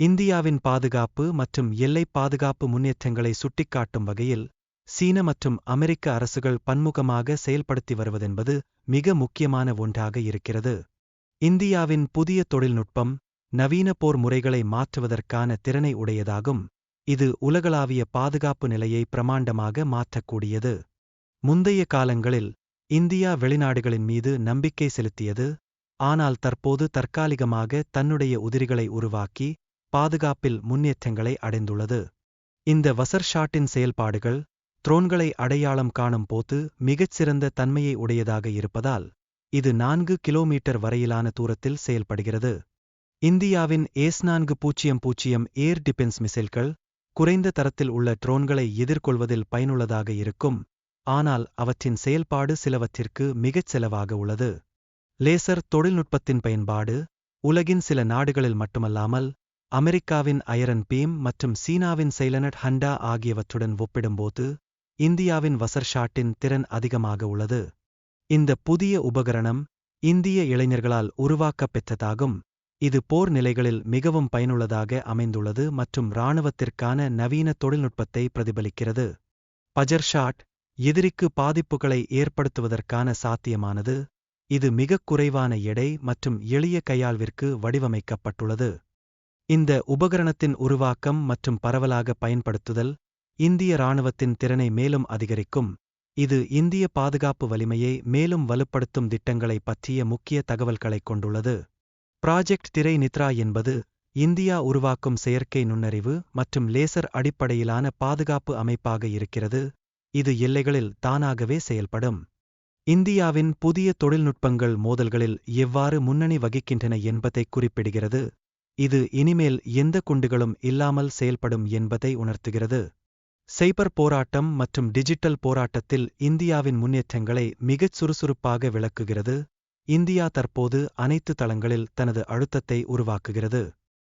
இந்தியாவின் பாதுகாப்பு மற்றும் எல்லைப் பாதுகாப்பு முன்னேற்றங்களை சுட்டிக்காட்டும் வகையில் சீன மற்றும் அமெரிக்க அரசுகள் பன்முகமாக செயல்படுத்தி வருவதென்பது மிக முக்கியமான ஒன்றாக இருக்கிறது. இந்தியாவின் புதிய தொழில்நுட்பம் நவீன போர் முறைகளை மாற்றுவதற்கான திறனை உடையதாகும். இது உலகளாவிய பாதுகாப்பு நிலையை பிரமாண்டமாக மாற்றக்கூடியது. முந்தைய காலங்களில் இந்தியா வெளிநாடுகளின் மீது நம்பிக்கை செலுத்தியது ஆனால் தற்போது தற்காலிகமாக தன்னுடைய உதிரிகளை உருவாக்கி பாதுகாப்பில் முன்னேற்றங்களை அடைந்துள்ளது. இந்த வசர்ஷாட்டின் செயல்பாடுகள் த்ரோன்களை அடையாளம் காணும் போது மிகச்சிறந்த தன்மையை உடையதாக இருப்பதால் இது நான்கு கிலோமீட்டர் வரையிலான தூரத்தில் செயல்படுகிறது. இந்தியாவின் ஏஸ் நான்கு பூஜ்ஜியம் பூஜ்ஜியம் ஏர் டிஃபென்ஸ் மிசைல்கள் குறைந்த தரத்தில் உள்ள ட்ரோன்களை எதிர்கொள்வதில் பயனுள்ளதாக இருக்கும். ஆனால் அவற்றின் செயல்பாடு சிலவற்றிற்கு மிகச் செலவாக உள்ளது. லேசர் தொழில்நுட்பத்தின் பயன்பாடு உலகின் சில நாடுகளில் மட்டுமல்லாமல் அமெரிக்காவின் அயரன் பீம் மற்றும் சீனாவின் சைலனட் ஹண்டா ஆகியவற்றுடன் ஒப்பிடும்போது இந்தியாவின் வசர்ஷாட்டின் திறன் அதிகமாக உள்ளது. இந்த புதிய உபகரணம் இந்திய இளைஞர்களால் உருவாக்கப் பெற்றதாகும். இது போர் நிலைகளில் மிகவும் பயனுள்ளதாக அமைந்துள்ளது மற்றும் இராணுவத்திற்கான நவீன தொழில்நுட்பத்தை பிரதிபலிக்கிறது. பஜர்ஷாட் எதிரிக்கு பாதிப்புகளை ஏற்படுத்துவதற்கான சாத்தியமானது. இது மிகக் குறைவான எடை மற்றும் எளிய கையாள்விற்கு வடிவமைக்கப்பட்டுள்ளது. இந்த உபகரணத்தின் உருவாக்கம் மற்றும் பரவலாக பயன்படுத்துதல் இந்திய இராணுவத்தின் திறனை மேலும் அதிகரிக்கும். இது இந்திய பாதுகாப்பு வலிமையை மேலும் வலுப்படுத்தும் திட்டங்களை பற்றிய முக்கிய தகவல்களைக் கொண்டுள்ளது. ப்ராஜெக்ட் திரை நித்ரா என்பது இந்தியா உருவாக்கும் செயற்கை நுண்ணறிவு மற்றும் லேசர் அடிப்படையிலான பாதுகாப்பு அமைப்பாக இருக்கிறது. இது எல்லைகளில் தானாகவே செயல்படும். இந்தியாவின் புதிய தொழில்நுட்பங்கள் மோதல்களில் எவ்வாறு முன்னணி வகிக்கின்றன என்பதை குறிப்பிடுகிறது. இது இனிமேல் எந்த குண்டுகளும் இல்லாமல் செயல்படும் என்பதை உணர்த்துகிறது. சைபர் போராட்டம் மற்றும் டிஜிட்டல் போராட்டத்தில் இந்தியாவின் முன்னேற்றங்களை மிகச் சுறுசுறுப்பாக விளக்குகிறது. இந்தியா தற்போது அனைத்து தளங்களில் தனது அழுத்தத்தை உருவாக்குகிறது.